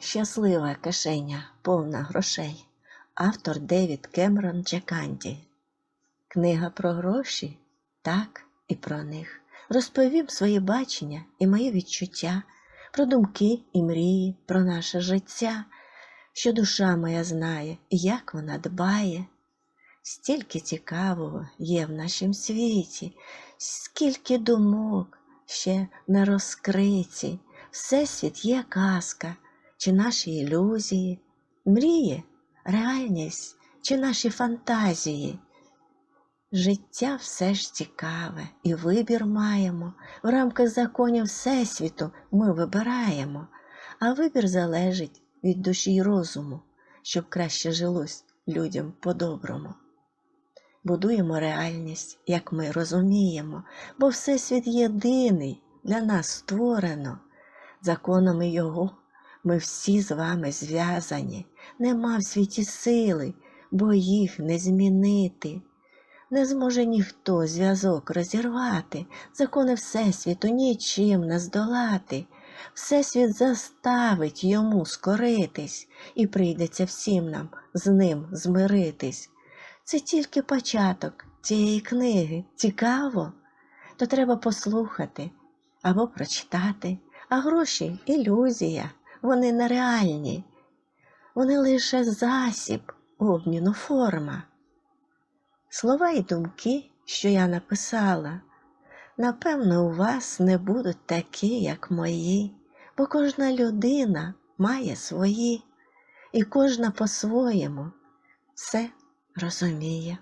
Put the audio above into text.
Щаслива кишеня, повна грошей. Автор Девід Кемерон Джеканді. Книга про гроші, так і про них. Розповім свої бачення і мої відчуття, про думки і мрії, про наше життя, що душа моя знає, і як вона дбає. Стільки цікавого є в нашім світі, скільки думок ще не розкриті. Всесвіт є казка, чи наші ілюзії, мрії, реальність, чи наші фантазії. Життя все ж цікаве, і вибір маємо. В рамках законів Всесвіту ми вибираємо, а вибір залежить від душі й розуму, щоб краще жилось людям по-доброму. Будуємо реальність, як ми розуміємо, бо Всесвіт єдиний для нас створено. Законами Його ми всі з вами зв'язані. Нема в світі сили, бо їх не змінити. Не зможе ніхто зв'язок розірвати, закони Всесвіту нічим не здолати. Всесвіт заставить йому скоритись, і прийдеться всім нам з ним змиритись. Це тільки початок цієї книги. Цікаво? То треба послухати або прочитати. А гроші ілюзія, вони нереальні. Вони лише засіб обміну форма. Слова і думки, що я написала, напевно, у вас не будуть такі, як мої, бо кожна людина має свої, і кожна по-своєму все розуміє.